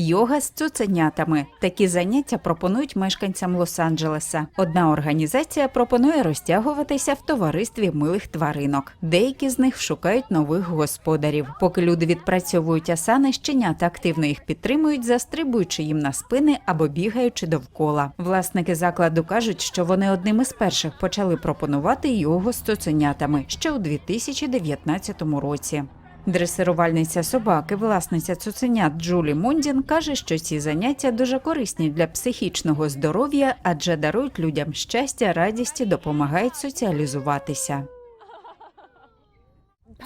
Йога з цуценятами. Такі заняття пропонують мешканцям Лос-Анджелеса. Одна організація пропонує розтягуватися в товаристві милих тваринок. Деякі з них шукають нових господарів. Поки люди відпрацьовують асани, щенята активно їх підтримують, застрибуючи їм на спини або бігаючи довкола. Власники закладу кажуть, що вони одним із перших почали пропонувати йогу з цуценятами ще у 2019 році. Дресирувальниця собаки, власниця цуценят Джулі Мундін каже, що ці заняття дуже корисні для психічного здоров'я, адже дарують людям щастя, радість і допомагають соціалізуватися.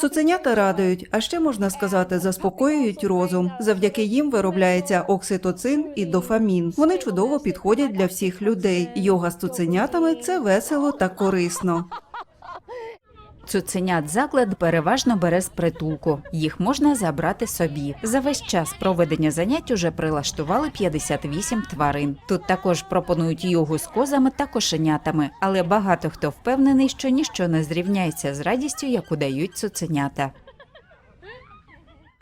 Цуценята радують, а ще можна сказати, заспокоюють розум. Завдяки їм виробляється окситоцин і дофамін. Вони чудово підходять для всіх людей. Йога з цуценятами це весело та корисно. Цуценят заклад переважно бере з притулку. Їх можна забрати собі. За весь час проведення занять уже прилаштували 58 тварин. Тут також пропонують йогу з козами та кошенятами, але багато хто впевнений, що ніщо не зрівняється з радістю, яку дають цуценята.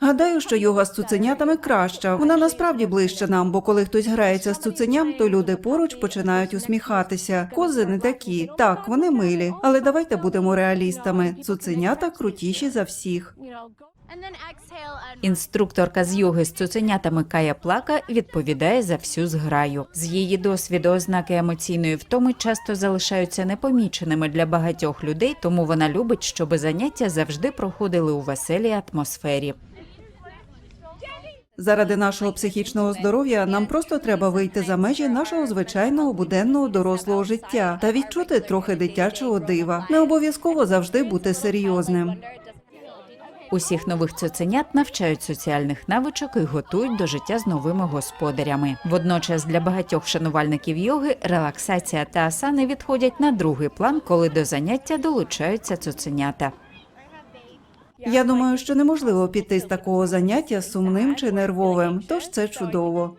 Гадаю, що йога з цуценятами краща. Вона насправді ближче нам, бо коли хтось грається з цуценям, то люди поруч починають усміхатися. Кози не такі. Так, вони милі. Але давайте будемо реалістами. Цуценята крутіші за всіх. Інструкторка з йоги з цуценятами Кая Плака відповідає за всю зграю. З її досвіду ознаки емоційної втоми часто залишаються непоміченими для багатьох людей, тому вона любить, щоб заняття завжди проходили у веселій атмосфері. Заради нашого психічного здоров'я нам просто треба вийти за межі нашого звичайного буденного дорослого життя та відчути трохи дитячого дива. Не обов'язково завжди бути серйозним. Усіх нових цуценят навчають соціальних навичок і готують до життя з новими господарями. Водночас для багатьох шанувальників йоги релаксація та асани відходять на другий план, коли до заняття долучаються цуценята. Я думаю, що неможливо піти з такого заняття сумним чи нервовим, тож це чудово.